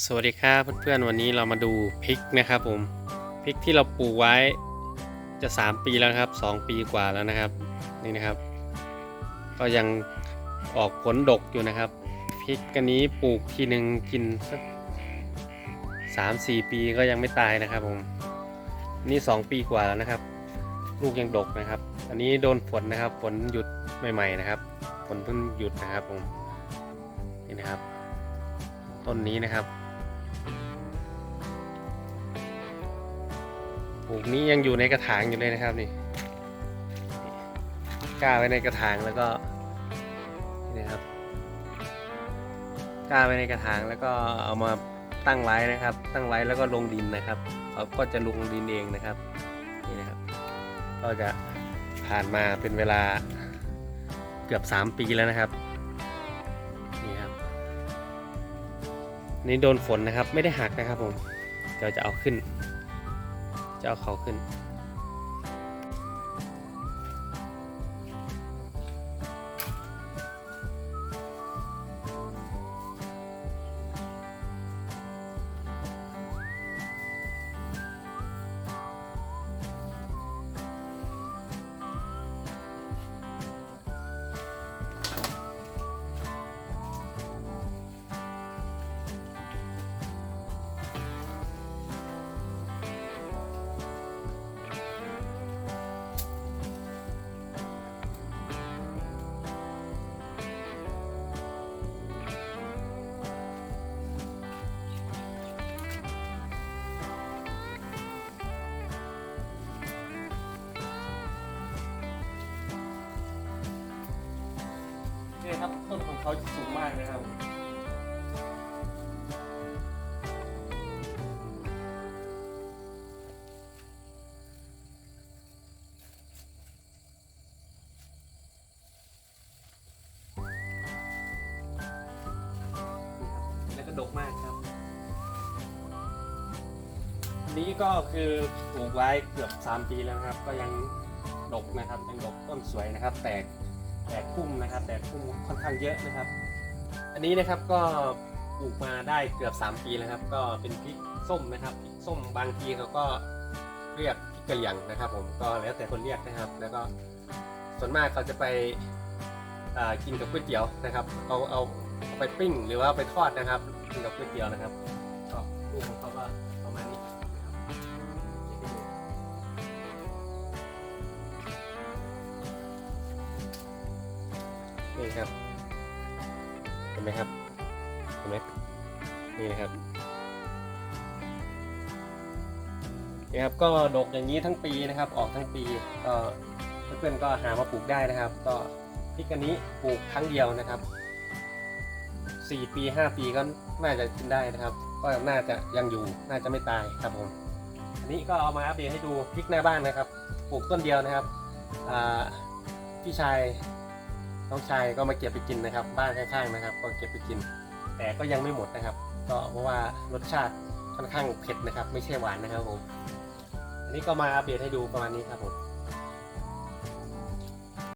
สวัสดีครับเพื่อนๆวันนี้เรามาดูพริกนะครับผมพริกที่เราปลูกไว้จะ 3 ปีแล้วครับ 2 ปีกว่าแล้วนะครับนี่นะครับ ก็ยังออกผลดกอยู่นะครับพริกกันนี้ปลูกทีหนึ่งกินสักสามสี่ปีก็ยังไม่ตายนะครับผมนี่ 2 ปีกว่าแล้วนะครับ ลูกยังดกนะครับ อันนี้โดนฝนนะครับฝนหยุดใหม่ ๆนะครับฝนเพิ่งหยุดนะครับผมนี่นะครับ ต้นนี้นะครับ ปลูกนี้ยังอยู่ในกระถางอยู่เลยนะครับนี่กล้าไว้ในกระถางแล้วก็นี่นะครับกล้าไว้ในกระถางแล้วก็เอามาตั้งไว้นะครับ ตั้งไว้แล้วก็ลงดินนะครับเขาก็จะลงดินเองนะครับนี่นะครับ ก็จะผ่านมาเป็นเวลาเกือบ 3 ปีแล้วนะครับ นี่โดนฝนนะครับ ไม่ได้หักนะครับผมเดี๋ยวจะเอาขึ้น จะเอาเขาขึ้น นี่ครับ ต้นของเขาจะสูงมากนะครับแล้วก็ดกมากครับ อันนี้ก็คือปลูกไว้เกือบ 3 ปีแล้วนะครับ ก็ยังดกนะครับยังดกต้นสวยนะครับ แตก แตกพุ่มนะครับแตกพุ่มค่อนข้างเยอะนะครับ อันนี้นะครับก็ปลูกมาได้เกือบ 3 ปีแล้วครับ ก็เป็นพริกส้มนะครับพริกส้มบางทีเขาก็เรียกพริกกะเหรี่ยงนะครับ ผมก็แล้วแต่คนเรียกนะครับ แล้วก็ส่วนมากเขาจะไปกินกับก๋วยเตี๋ยวนะครับเอาเอาเอาไปปิ้งหรือว่าไปทอดนะครับกินกับก๋วยเตี๋ยวนะครับก็ลูกของเขาก็ประมาณนี้ นี่ครับ เห็นไหมครับ เห็นไหมนี่นะครับ นี่ครับ ก็ดกอย่างนี้ทั้งปีนะครับ ออกทั้งปี ก็เพื่อนๆก็หามาปลูกได้นะครับ ก็พริกอันนี้ปลูกครั้งเดียวนะครับ4ปี5ปีก็น่าจะกินได้นะครับ ก็น่าจะยังอยู่น่าจะไม่ตายครับผมอันนี้ก็เอามาอัปเดตให้ดูพริกหน้าบ้านนะครับ ปลูกต้นเดียวนะครับพี่ชาย น้องชายก็มาเก็บไปกินนะครับ บ้านข้างๆนะครับ ก็เก็บไปกิน แต่ก็ยังไม่หมดนะครับ ก็เพราะว่ารสชาติค่อนข้างเผ็ดนะครับ ไม่ใช่หวานนะครับผม อันนี้ก็มาอัปเดตให้ดูประมาณนี้ครับผม